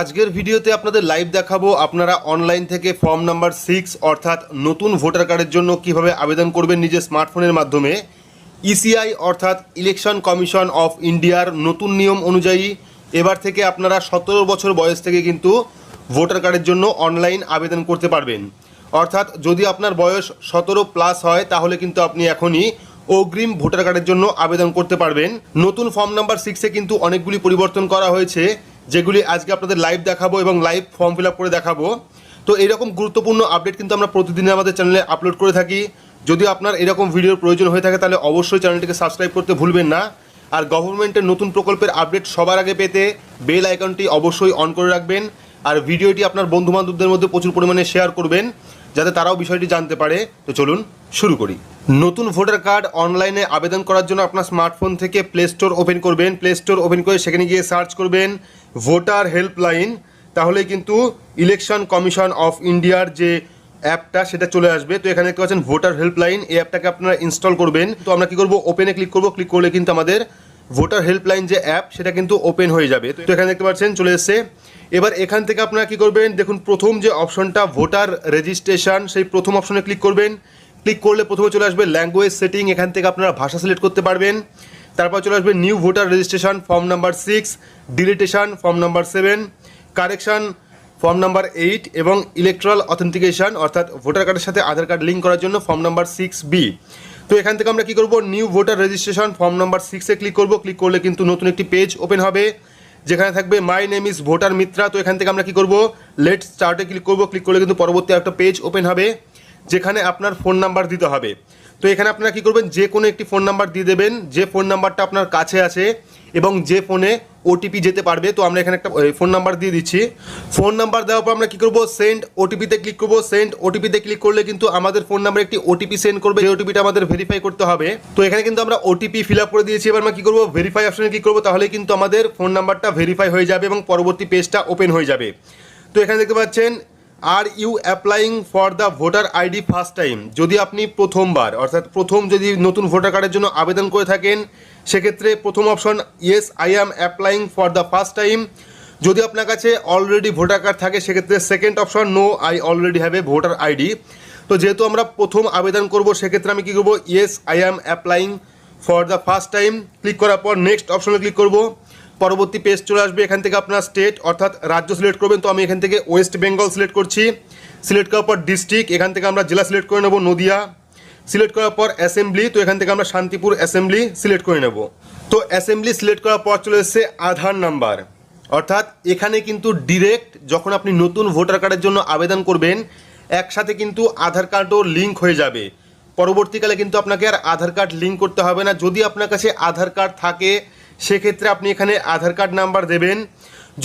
আজকের ভিডিওতে আপনাদের লাইভ দেখাবো আপনারা অনলাইন থেকে ফর্ম নাম্বার সিক্স অর্থাৎ নতুন ভোটার কার্ডের জন্য কীভাবে আবেদন করবেন নিজের স্মার্টফোনের মাধ্যমে। ইসিআই অর্থাৎ ইলেকশন কমিশন অফ ইন্ডিয়ার নতুন নিয়ম অনুযায়ী এবার থেকে আপনারা সতেরো বছর বয়স থেকে কিন্তু ভোটার কার্ডের জন্য অনলাইন আবেদন করতে পারবেন। অর্থাৎ যদি আপনার বয়স সতেরো প্লাস হয়, তাহলে কিন্তু আপনি এখনই অগ্রিম ভোটার কার্ডের জন্য আবেদন করতে পারবেন। নতুন ফর্ম নাম্বার সিক্সে কিন্তু অনেকগুলি পরিবর্তন করা হয়েছে। যেগুলি আজকে আপনাদের লাইভ দেখাবো এবং লাইভ ফর্ম ফিল করে দেখাবো। তো এরকম গুরুত্বপূর্ণ আপডেট কিন্তু আমরা প্রতিদিন আমাদের চ্যানেলে আপলোড করে থাকি। যদি আপনার এরকম ভিডিওর প্রয়োজন হয়ে থাকে, তাহলে অবশ্যই চ্যানেলটিকে সাবস্ক্রাইব করতে ভুলবেন না। আর গভর্নমেন্টের নতুন প্রকল্পের আপডেট সবার আগে পেতে বেল আইকনটি অবশ্যই অন করে রাখবেন। আর ভিডিওটি আপনার বন্ধু বান্ধবদের মধ্যে প্রচুর পরিমাণে শেয়ার করবেন, যাতে তারাও বিষয়টি জানতে পারে। তো চলুন শুরু করি। নতুন ভোটার কার্ড অনলাইনে আবেদন করার জন্য আপনার স্মার্টফোন থেকে প্লে স্টোর ওপেন করবেন। প্লে স্টোর ওপেন করে সেখানে গিয়ে সার্চ করবেন। ভোটার হেল্পলাইন তাহলে কিন্তু ইলেকশন কমিশন অফ ইন্ডিয়ার যে অ্যাপটা, সেটা চলে আসবে। তো এখানে দেখতে পাচ্ছেন ভোটার হেল্পলাইন, এই অ্যাপটাকে আপনারা ইনস্টল করবেন। তো আমরা কি করব? ওপেনে ক্লিক করব। ক্লিক করলে কিন্তু আমাদের ভোটার হেল্পলাইন যে অ্যাপ, সেটা কিন্তু ওপেন হয়ে যাবে। তো এখানে দেখতে পাচ্ছেন, চলে এসছে। এবার এখান থেকে আপনারা কি করবেন? দেখুন, প্রথম যে অপশনটা, ভোটার রেজিস্ট্রেশন, সেই প্রথম অপশনে ক্লিক করবেন। ক্লিক করলে প্রথমে চলে আসবে ল্যাঙ্গুয়েজ সেটিং এখান থেকে আপনারা ভাষা সিলেক্ট করতে পারবেন। তারপর চলে আসবে new voter registration form number six deletion form number seven correction form number eight এবং ইলেকট্রাল অথেন্টিকেশন অর্থাৎ ভোটার কার্ডের সাথে আধার কার্ড লিঙ্ক করার জন্য ফর্ম নাম্বার সিক্স বি তো এখান থেকে আমরা কী করব? New voter registration form number সিক্সে ক্লিক করব। ক্লিক করলে কিন্তু নতুন একটি পেজ ওপেন হবে, যেখানে থাকবে my name is voter Mitra তো এখান থেকে আমরা কী করব? লেট স্টার্টে ক্লিক করব। ক্লিক করলে কিন্তু পরবর্তী একটা পেজ ওপেন হবে, যেখানে আপনার ফোন নাম্বার দিতে হবে। তো এখানে আপনারা কি করবেন? যে কোনো একটি ফোন নাম্বার দিয়ে দেবেন। যে ফোন নাম্বারটা আপনার কাছে আছে এবং যে ফোনে ওটিপি যেতে পারবে, তো আমরা এখানে একটা ফোন নাম্বার দিয়ে দিচ্ছি। ফোন নাম্বার দেওয়ার পর আমরা কি করব? সেন্ড ওটিপিতে ক্লিক করব। সেন্ড ওটিপিতে ক্লিক করলে কিন্তু আমাদের ফোন নাম্বারে একটি ওটিপি সেন্ড করবে। যে ওটিপিটা আমাদের ভেরিফাই করতে হবে। তো এখানে কিন্তু আমরা ওটিপি ফিল আপ করে দিয়েছি। এবার আমরা কি করব? ভেরিফাই অপশনে ক্লিক করব? তাহলে কিন্তু আমাদের ফোন নাম্বারটা ভেরিফাই হয়ে যাবে এবং পরবর্তী পেজটা ওপেন হয়ে যাবে। তো এখানে দেখতে পাচ্ছেন are you applying for the voter ID first time? যদি আপনি প্রথমবার, অর্থাৎ প্রথম যদি নতুন ভোটার কার্ডের জন্য আবেদন করে থাকেন, সেক্ষেত্রে প্রথম option, yes, I am applying for the first time. যদি আপনার কাছে অলরেডি ভোটার কার্ড থাকে, সেক্ষেত্রে second option, no, I already have a voter ID. তো যেহেতু আমরা প্রথম আবেদন করব, সেক্ষেত্রে আমি কী করব, yes, I am applying for the first time click করার পর নেক্সট অপশনে ক্লিক করব। পরবর্তী পেজ চলে আসবে, এখান থেকে আপনার স্টেট অর্থাৎ রাজ্য সিলেক্ট করবেন। তো আমি এখান থেকে ওয়েস্ট বেঙ্গল সিলেক্ট করছি। সিলেক্ট করার পর ডিস্ট্রিক্ট এখান থেকে আমরা জেলা সিলেক্ট করে নেব, নদিয়া। সিলেক্ট করার পর অ্যাসেম্বলি তো এখান থেকে আমরা শান্তিপুর অ্যাসেম্বলি সিলেক্ট করে নেব। তো অ্যাসেম্বলি সিলেক্ট করার পর চলে এসেছে আধার নাম্বার। অর্থাৎ এখানে কিন্তু ডিরেক্ট যখন আপনি নতুন ভোটার কার্ডের জন্য আবেদন করবেন, একসাথে কিন্তু আধার কার্ডও লিঙ্ক হয়ে যাবে। পরবর্তীকালে কিন্তু আপনাকে আর আধার কার্ড লিঙ্ক করতে হবে না। যদি আপনার কাছে আধার কার্ড থাকে, সেক্ষেত্রে আপনি এখানে আধার কার্ড নাম্বার দেবেন।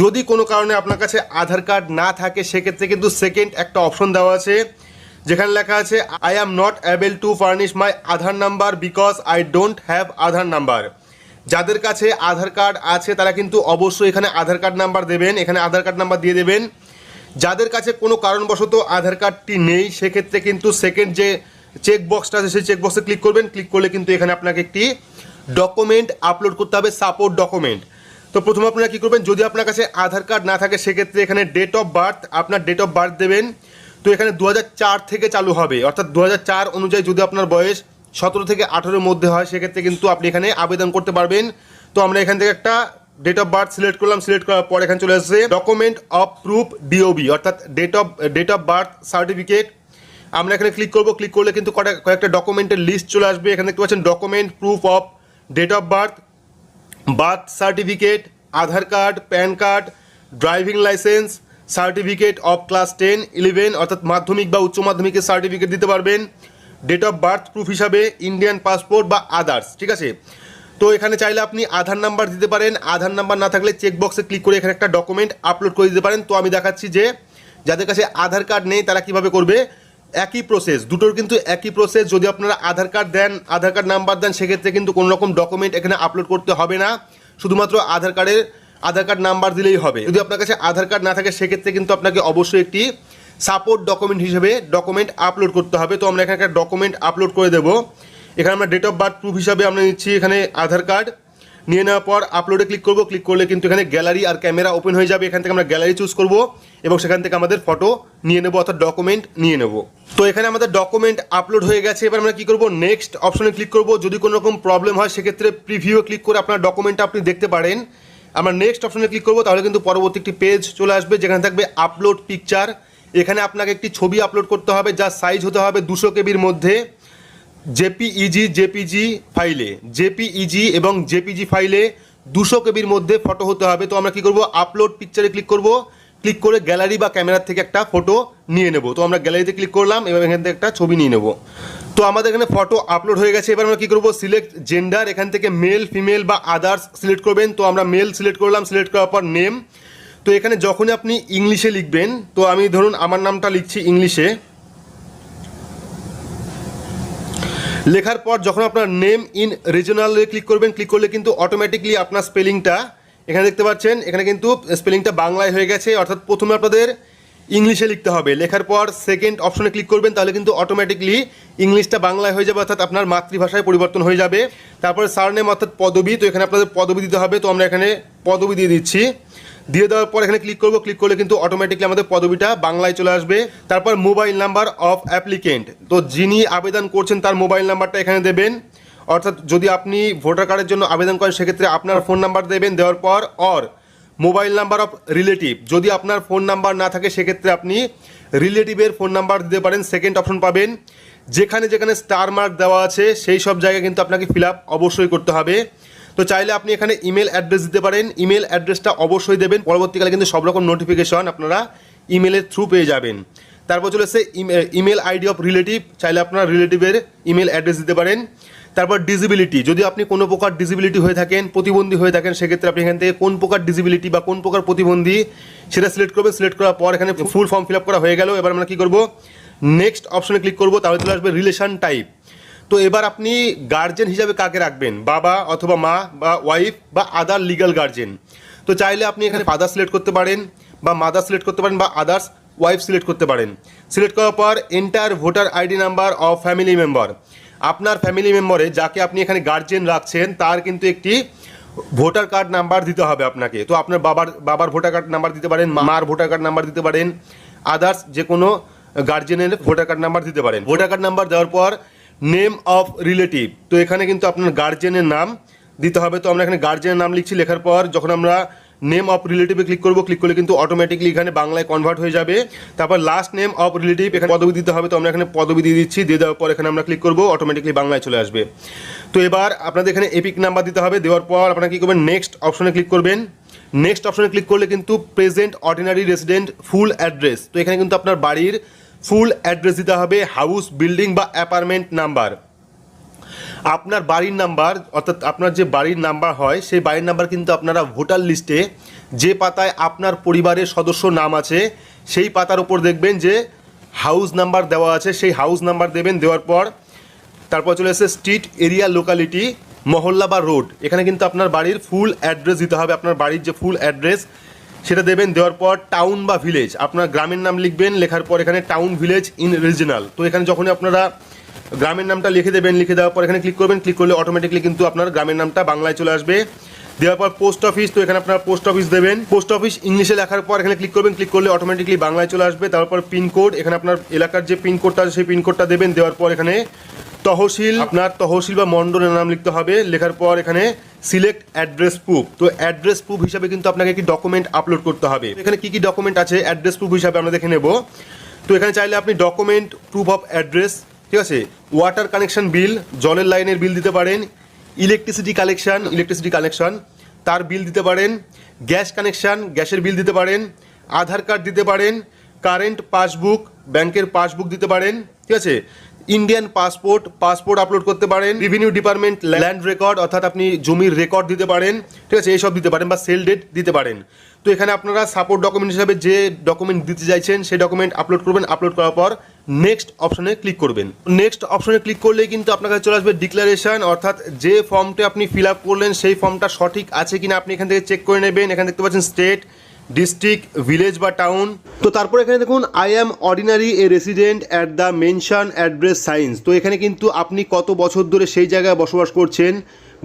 যদি কোনো কারণে আপনার কাছে আধার কার্ড না থাকে, সেক্ষেত্রে কিন্তু সেকেন্ড একটা অপশন দেওয়া আছে। যেখানে লেখা আছে I am not able to furnish my Aadhaar number because I don't have Aadhaar number যাদের কাছে আধার কার্ড আছে, তারা কিন্তু অবশ্যই এখানে আধার কার্ড নাম্বার দেবেন। এখানে আধার কার্ড নাম্বার দিয়ে দেবেন। যাদের কাছে কোনো কারণবশত আধার কার্ডটি নেই, সেক্ষেত্রে কিন্তু সেকেন্ড যে চেক বক্সটা আছে, সেই চেক বক্সে ক্লিক করবেন ক্লিক করলে কিন্তু এখানে আপনাকে একটি ডকুমেন্ট আপলোড করতে হবে সাপোর্ট ডকুমেন্ট তো প্রথমে আপনারা কী করবেন, যদি আপনার কাছে আধার কার্ড না থাকে, সেক্ষেত্রে এখানে ডেট অফ বার্থ আপনার ডেট অফ বার্থ দেবেন। তো এখানে দু হাজার চার থেকে চালু হবে, অর্থাৎ দু হাজার চার অনুযায়ী যদি আপনার বয়স সতেরো থেকে আঠেরোর মধ্যে হয়, সেক্ষেত্রে কিন্তু আপনি এখানে আবেদন করতে পারবেন। তো আমরা এখান থেকে একটা ডেট অফ বার্থ সিলেক্ট করলাম সিলেক্ট করার পর এখানে চলে আসছে ডকুমেন্ট অফ প্রুফ ডিওবি অর্থাৎ date of date of birth certificate আমরা এখানে ক্লিক করব ক্লিক করলে কিন্তু কয়েকটা কয়েকটা ডকুমেন্টের লিস্ট চলে আসবে। এখানে দেখতে পাচ্ছেন document proof of date of birth birth certificate Aadhaar card PAN card driving licence certificate of class ten eleven অর্থাৎ মাধ্যমিক বা উচ্চ মাধ্যমিকের সার্টিফিকেট দিতে পারবেন। ডেট অফ বার্থ প্রুফ হিসাবে ইন্ডিয়ান পাসপোর্ট বা আদার্স ঠিক আছে? তো এখানে চাইলে আপনি আধার নাম্বার দিতে পারেন। আধার নাম্বার না থাকলে চেক বক্সে ক্লিক করে এখানে একটা ডকুমেন্ট আপলোড করে দিতে পারেন। তো আমি দেখাচ্ছি যে, যাদের কাছে আধার কার্ড নেই, তারা কীভাবে করবে? একই প্রসেস দুটোর কিন্তু একই প্রসেস যদি আপনারা আধার কার্ড দেন, আধার কার্ড নাম্বার দেন, সেক্ষেত্রে কিন্তু কোনো রকম ডকুমেন্ট এখানে আপলোড করতে হবে না। শুধুমাত্র আধার কার্ডের, আধার কার্ড নাম্বার দিলেই হবে। যদি আপনার কাছে আধার কার্ড না থাকে, সেক্ষেত্রে কিন্তু আপনাকে অবশ্যই একটি সাপোর্ট ডকুমেন্ট হিসেবে ডকুমেন্ট আপলোড করতে হবে। তো আমরা এখানে একটা ডকুমেন্ট আপলোড করে দেবো। এখানে আমরা ডেট অফ বার্থ প্রুফ হিসাবে আমরা নিচ্ছি এখানে আধার কার্ড। নিয়ে নেওয়ার পর আপলোডে ক্লিক করব ক্লিক করলে কিন্তু এখানে গ্যালারি আর ক্যামেরা ওপেন হয়ে যাবে। এখান থেকে আমরা গ্যালারি চুজ করব এবং সেখান থেকে আমাদের ফটো নিয়ে নেব অর্থাৎ ডকুমেন্ট নিয়ে নেব। তো এখানে আমাদের ডকুমেন্ট আপলোড হয়ে গেছে। এবার আমরা কি করব? নেক্সট অপশনে ক্লিক করব। যদি কোনো রকম প্রবলেম হয়, সেক্ষেত্রে প্রিভিউ ক্লিক করে আপনার ডকুমেন্টটা আপনি দেখতে পারেন। আমরা নেক্সট অপশনে ক্লিক করব, তাহলে কিন্তু পরবর্তী একটি পেজ চলে আসবে, যেখানে থাকবে আপলোড পিকচার এখানে আপনাকে একটি ছবি আপলোড করতে হবে যার সাইজ হতে হবে দুশো কেবির মধ্যে। জেপিইজি, জেপিজি ফাইলে, জেপিইজি এবং জেপিজি ফাইলে দুশো কেবির মধ্যে ফটো হতে হবে। তো আমরা কি করব? আপলোড পিকচারে ক্লিক করব। ক্লিক করে গ্যালারি বা ক্যামেরার থেকে একটা ফটো নিয়ে নেব। তো আমরা গ্যালারিতে ক্লিক করলাম এবং এখান থেকে একটা ছবি নিয়ে নেব। তো আমাদের এখানে ফটো আপলোড হয়ে গেছে। এবার আমরা কী করব? সিলেক্ট জেন্ডার এখান থেকে মেল ফিমেল বা আদার্স সিলেক্ট করবেন। তো আমরা মেল সিলেক্ট করলাম সিলেক্ট করার পর নেম তো এখানে যখনই আপনি ইংলিশে লিখবেন, তো আমি ধরুন আমার নামটা লিখছি ইংলিশে। লেখার পর যখন আপনার নেম ইন রিজনালে ক্লিক করবেন ক্লিক করলে কিন্তু অটোমেটিকলি আপনার স্পেলিংটা এখানে দেখতে পাচ্ছেন, এখানে কিন্তু স্পেলিংটা বাংলায় হয়ে গেছে, অর্থাৎ প্রথমে আপনাদের ইংলিশে লিখতে হবে। লেখার পর সেকেন্ড অপশনে ক্লিক করবেন, তাহলে কিন্তু অটোমেটিকলি ইংলিশটা বাংলায় হয়ে যাবে, অর্থাৎ আপনার মাতৃভাষায় পরিবর্তন হয়ে যাবে। তারপর সারনেম অর্থাৎ পদবি, তো এখানে আপনাদের পদবি দিতে হবে, তো আমরা এখানে পদবি দিয়ে দিচ্ছি। দিয়ে দেওয়ার পর এখানে ক্লিক করব ক্লিক করলে কিন্তু অটোমেটিকলি আমাদের পদবিটা বাংলায় চলে আসবে। তারপর মোবাইল নাম্বার অফ অ্যাপ্লিকেন্ট তো যিনি আবেদন করছেন তার মোবাইল নাম্বারটা এখানে দেবেন। অর্থাৎ যদি আপনি ভোটার কার্ডের জন্য আবেদন করেন, সেক্ষেত্রে আপনার ফোন নাম্বার দেবেন, দেওয়ার পর or mobile number of relative যদি আপনার ফোন নাম্বার না থাকে, সেক্ষেত্রে আপনি রিলেটিভের ফোন নাম্বার দিতে পারেন সেকেন্ড অপশন পাবেন। যেখানে যেখানে স্টার মার্ক দেওয়া আছে, সেই সব জায়গায় কিন্তু আপনাকে ফিল অবশ্যই করতে হবে। তো চাইলে আপনি এখানে ইমেল অ্যাড্রেস দিতে পারেন। ইমেল অ্যাড্রেসটা অবশ্যই দেবেন। পরবর্তীকালে কিন্তু সব রকম নোটিফিকেশন আপনারা ইমেলের থ্রু পেয়ে যাবেন। তারপর চলে এসে ইমেল আইডি অফ রিলেটিভ চাইলে আপনারা রিলেটিভের ইমেল অ্যাড্রেস দিতে পারেন। তারপর ডিসিবিলিটি যদি আপনি কোনো প্রকার ডিসিবিলিটি হয়ে থাকেন, প্রতিবন্ধী হয়ে থাকেন, সেক্ষেত্রে আপনি এখান থেকে কোন প্রকার ডিসিবিলিটি বা কোন প্রকার প্রতিবন্ধী, সেটা সিলেক্ট করবেন। সিলেক্ট করার পর এখানে ফুল ফর্ম ফিল আপ করা হয়ে গেল। এবার আমরা কী করব? নেক্সট অপশনে ক্লিক করব। তাহলে চলে আসবে রিলেশন টাইপ তো এবার আপনি গার্জেন হিসাবে কাকে রাখবেন? বাবা অথবা মা বা ওয়াইফ বা আদার লিগাল গার্জেন তো চাইলে আপনি এখানে ফাদার সিলেক্ট করতে পারেন বা মাদার সিলেক্ট করতে পারেন বা আদার্স ওয়াইফ সিলেক্ট করতে পারেন। সিলেক্ট করার পর enter voter ID number of family member আপনার ফ্যামিলি মেম্বারে যাকে আপনি এখানে গার্জেন রাখছেন, তার কিন্তু একটি ভোটার কার্ড নাম্বার দিতে হবে আপনাকে। তো আপনার বাবার বাবার ভোটার কার্ড নাম্বার দিতে পারেন, মার ভোটার কার্ড নাম্বার দিতে পারেন আদার্স যে কোনো গার্জেনের ভোটার কার্ড নাম্বার দিতে পারেন। ভোটার কার্ড নাম্বার দেওয়ার পর নেম অফ রিলেটিভ। তো এখানে কিন্তু আপনার গার্জেনের নাম দিতে হবে। তো আমরা এখানে গার্জেনের নাম লিখছি, লেখার পর যখন আমরা নেম অফ রিলেটিভে ক্লিক করব, ক্লিক করলে কিন্তু অটোমেটিকলি এখানে বাংলায় কনভার্ট হয়ে যাবে। তারপর লাস্ট নেম অফ রিলেটিভ এখানে পদবি দিতে হবে। তো আমরা এখানে পদবি দিয়ে দিচ্ছি, দিয়ে দেওয়ার পর এখানে আমরা ক্লিক করব অটোমেটিকলি বাংলায় চলে আসবে। তো এবার আপনাদের এখানে এপিক নাম্বার দিতে হবে। দেওয়ার পর আপনারা কী করবেন? নেক্সট অপশনে ক্লিক করবেন। নেক্সট অপশনে ক্লিক করলে কিন্তু present ordinary resident full address তো এখানে কিন্তু আপনার বাড়ির ফুল অ্যাড্রেস দিতে হবে হাউস, বিল্ডিং বা অ্যাপার্টমেন্ট নাম্বার। আপনার বাড়ির নাম্বার, অর্থাৎ আপনার যে বাড়ির নাম্বার হয়, সেই বাড়ির নাম্বার কিন্তু আপনারা ভোটার লিস্টে যে পাতায় আপনার পরিবারের সদস্য নাম আছে, সেই পাতার উপর দেখবেন যে হাউস নাম্বার দেওয়া আছে, সেই হাউস নাম্বার দেবেন, দেওয়ার পর তারপর চলে এসে স্ট্রিট এরিয়া লোকালিটি, মহল্লা বা রোড। এখানে কিন্তু আপনার বাড়ির ফুল অ্যাড্রেস দিতে হবে, আপনার বাড়ির যে ফুল অ্যাড্রেস সেটা দেবেন, দেওয়ার পর টাউন বা ভিলেজ আপনার গ্রামের নাম লিখবেন, লেখার পর এখানে টাউন ভিলেজ ইন রিজিনাল তো এখানে যখনই আপনারা গ্রামের নামটা লিখে দেবেন, লিখে দেওয়ার পর এখানে ক্লিক করবেন ক্লিক করলে অটোমেটিকলি কিন্তু আপনার গ্রামের নামটা বাংলায় চলে আসবে। দেওয়ার পর পোস্ট অফিস তো এখানে আপনার পোস্ট অফিস দেবেন। পোস্ট অফিস ইংলিশে লেখার পর এখানে ক্লিক করবেন ক্লিক করলে অটোমেটিকলি বাংলায় চলে আসবে। তারপর পিনকোড এখানে আপনার এলাকার যে পিনকোডটা আছে, সেই পিনকোডটা দেবেন। দেওয়ার পর এখানে তহসিল, আপনার তহসিল বা মণ্ডলের নাম লিখতে হবে। লেখার পর এখানে সিলেক্ট অ্যাড্রেস প্রুফ তো অ্যাড্রেস প্রুফ হিসাবে কিন্তু আপনাকে কি ডকুমেন্ট আপলোড করতে হবে। এখানে কি কি ডকুমেন্ট আছে? অ্যাড্রেস প্রুফ হিসাবে আমরা দেখে নেব। তো এখানে চাইলে আপনি ডকুমেন্ট প্রুফ অফ অ্যাড্রেস ঠিক আছে? ওয়াটার কানেকশন বিল জলের লাইনের বিল দিতে পারেন ইলেকট্রিসিটি কালেকশন ইলেকট্রিসিটি কানেকশন তার বিল দিতে পারেন গ্যাস কানেকশন গ্যাসের বিল দিতে পারেন, আধার কার্ড দিতে পারেন কারেন্ট পাসবুক ব্যাংকের পাসবুক দিতে পারেন, ঠিক আছে? ইন্ডিয়ান পাসপোর্ট পাসপোর্ট আপলোড করতে পারেন। রেভিনিউ ডিপার্টমেন্ট ল্যান্ড রেকর্ড অর্থাৎ আপনি জমির রেকর্ড দিতে পারেন। ঠিক আছে, এইসব দিতে পারেন বা সেল ডেট দিতে পারেন। তো এখানে আপনারা সাপোর্ট ডকুমেন্ট হিসাবে যে ডকুমেন্ট দিতে চাইছেন, সেই ডকুমেন্ট আপলোড করবেন। আপলোড করার পর নেক্সট অপশনে ক্লিক করবেন। নেক্সট অপশনে ক্লিক করলেই কিন্তু আপনার কাছে চলে আসবে ডিক্লারেশন অর্থাৎ যে ফর্মটা আপনি ফিল আপ করলেন, সেই ফর্মটা সঠিক আছে কিনা আপনি এখান থেকে চেক করে নেবেন। এখানে দেখতে পাচ্ছেন স্টেট ডিস্ট্রিক্ট ভিলেজ বা টাউন। তো তারপর এখানে দেখুন I am ordinary a resident at the mention address since তো এখানে কিন্তু আপনি কত বছর ধরে সেই জায়গায় বসবাস করছেন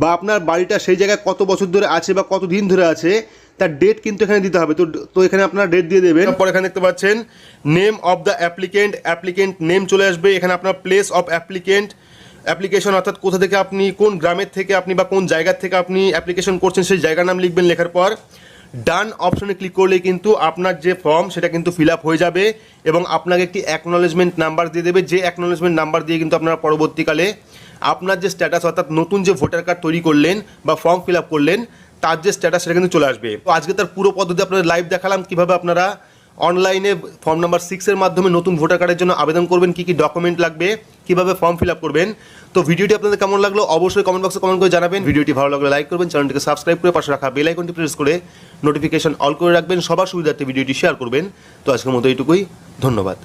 বা আপনার বাড়িটা সেই জায়গায় কত বছর ধরে আছে বা কত দিন ধরে আছে তার ডেট কিন্তু এখানে দিতে হবে। তো তো এখানে আপনার ডেট দিয়ে দেবেন। তারপর এখানে দেখতে পাচ্ছেন name of the applicant applicant name চলে আসবে। এখানে আপনার প্লেস অফ অ্যাপ্লিকেন্ট অ্যাপ্লিকেশন অর্থাৎ কোথা থেকে আপনি কোন গ্রামের থেকে আপনি বা কোন জায়গার থেকে আপনি অ্যাপ্লিকেশন করছেন সেই জায়গার নাম লিখবেন লেখার পর। ডান অপশনে ক্লিক করলে কিন্তু আপনার যে ফর্ম সেটা কিন্তু ফিল হয়ে যাবে এবং আপনাকে একটি অ্যাকনোলেজমেন্ট নাম্বার দিয়ে দেবে। যে অ্যাকনোলেজমেন্ট নাম্বার দিয়ে কিন্তু আপনারা পরবর্তীকালে আপনার যে স্ট্যাটাস অর্থাৎ নতুন যে ভোটার কার্ড তৈরি করলেন বা ফর্ম ফিল করলেন, তার যে স্ট্যাটাস সেটা কিন্তু চলে আসবে। তো আজকে তার পুরো পদ্ধতি আপনাদের লাইভ দেখালাম। কীভাবে আপনারা অনলাইনে ফর্ম নাম্বার সিক্সের মাধ্যমে নতুন ভোটার কার্ডের জন্য আবেদন করবেন, কী কী ডকুমেন্ট লাগবে, কীভাবে ফর্ম ফিল আপ করবেন। তো ভিডিওটি আপনাদের কেমন লাগল অবশ্যই কমেন্ট বক্সে কমেন্ট করে জানাবেন। ভিডিওটি ভালো লাগলে লাইক করবেন চ্যানেলটিকে সাবস্ক্রাইব করে পাশে রাখা বেল আইকনটি প্রেস করে নোটিফিকেশন অল করে রাখবেন, সবার সুবিধার্থে ভিডিওটি শেয়ার করবেন। তো আজকের মতো এইটুকুই, ধন্যবাদ।